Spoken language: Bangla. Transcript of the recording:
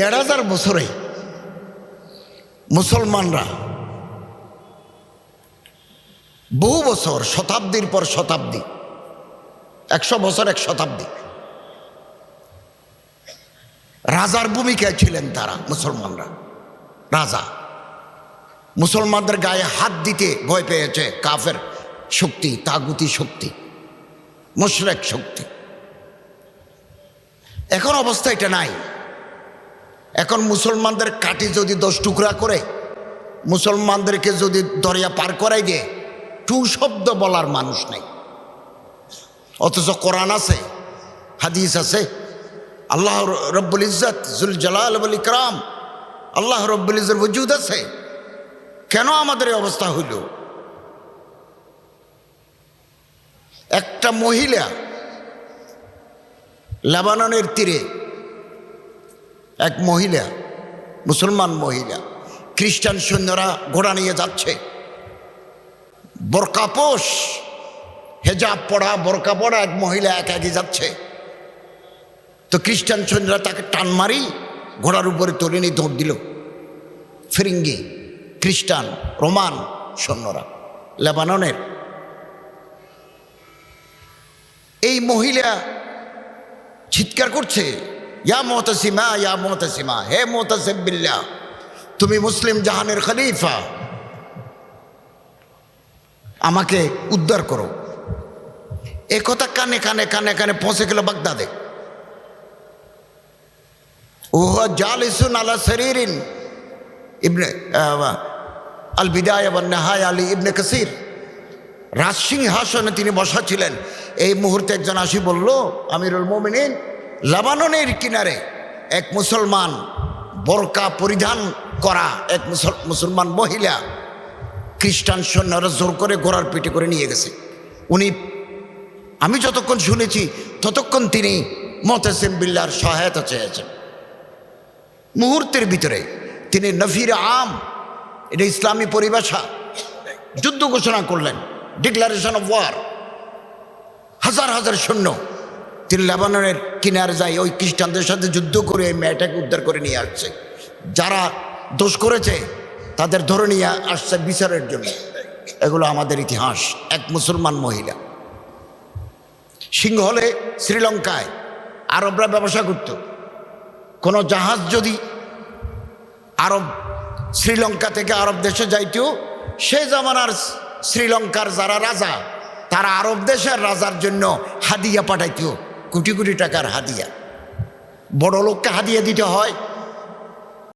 দেড় হাজার বছরে মুসলমানরা বহু বছর শতাব্দীর পর শতাব্দী, একশো বছর এক শতাব্দী। রাজার ভূমিকায় ছিলেন তারা, মুসলমানরা। রাজা। মুসলমানদের গায়ে হাত দিতে ভয় পেয়েছে কাফের শক্তি, তাগুতি শক্তি, মুশরেক শক্তি। এখন অবস্থা এটা নাই। এখন মুসলমানদের কাটি যদি দশ টুকরা করে, মুসলমানদেরকে যদি দরিয়া পার করাই দিয়ে, টু শব্দ বলার মানুষ নাই। অথচ কোরআন আছে, হাদিস আছে, আল্লাহ রব্বুল ইজ্জত, জুল জালাল বল ইকরাম, আল্লাহ রব্বুল ইজ্জত বজুদ আছে। কেন আমাদের এই অবস্থা হইল? একটা মহিলা লেবাননের তীরে এক মহিলা, মুসলমান মহিলা, খ্রিস্টান সৈন্যরা ঘোড়া নিয়ে যাচ্ছে। বোরকাপোষ হেজাব পড়া বোরকা পড়া এক মহিলা এক একে যাচ্ছে। তো খ্রিস্টান সৈন্যরা তাকে টান মারি, ঘোড়ার উপরে তুলে নিয়ে দৌড় দিল। ফিরিঙ্গি, খ্রিস্টান, রোমান সৈন্যরা, লেবাননের। এই মহিলা চিৎকার করছে ইয়া মোহতাসিমা ইয়া মোহতাসিমা হে মোহতাসিবিল্লা তুমি মুসলিম জাহানের খলিফা। আমাকে উদ্ধার করো। এ কথা কানে কানে কানে কানে পৌঁছে গেল বাগদাদে। ওহ জালিসুন আলা শরীরিন ইবনে আল বিদায় নেহায় আলী ইবনে কাসির। রাজসিংহাসনে তিনি বসা ছিলেন। এই মুহূর্তে একজন আসি বলল, আমিরুল মোমিনিন লাবাননের কিনারে এক মুসলমান বোরকা পরিধান করা এক মুসল- মুসলমান মহিলা খ্রিস্টান সৈন্যরা জোর করে ঘোড়ার পিঠে করে নিয়ে গেছে। উনি, আমি যতক্ষণ শুনেছি ততক্ষণ তিনি মতেসিম বিল্লার সহায়তা চেয়েছেন। মুহূর্তের ভিতরে তিনি নফির আম, এটা ইসলামী পরিভাষা, যুদ্ধ ঘোষণা করলেন ডিক্লারেশন অফ ওয়ার হাজার হাজার সৈন্য তিনি লেবাননের কিনারে যায় ওই খ্রিস্টানদের সাথে যুদ্ধ করে এই মেয়েটাকে উদ্ধার করে নিয়ে আসছে। যারা দোষ করেছে, তাদের ধরে নিয়ে আসছে বিচারের জন্য। এগুলো আমাদের ইতিহাস, এক মুসলমান মহিলা। সিংহলে শ্রীলঙ্কায় আরবরা ব্যবসা করত। কোনো জাহাজ যদি আরব শ্রীলঙ্কা থেকে আরব দেশে যাইতেও সে জামানার শ্রীলঙ্কার যারা রাজা, তারা আরব দেশের রাজার জন্য হাদিয়া পাঠাইতেও কোটি কোটি টাকার হাদিয়া। বড় লোককে হাদিয়া দিতে হয়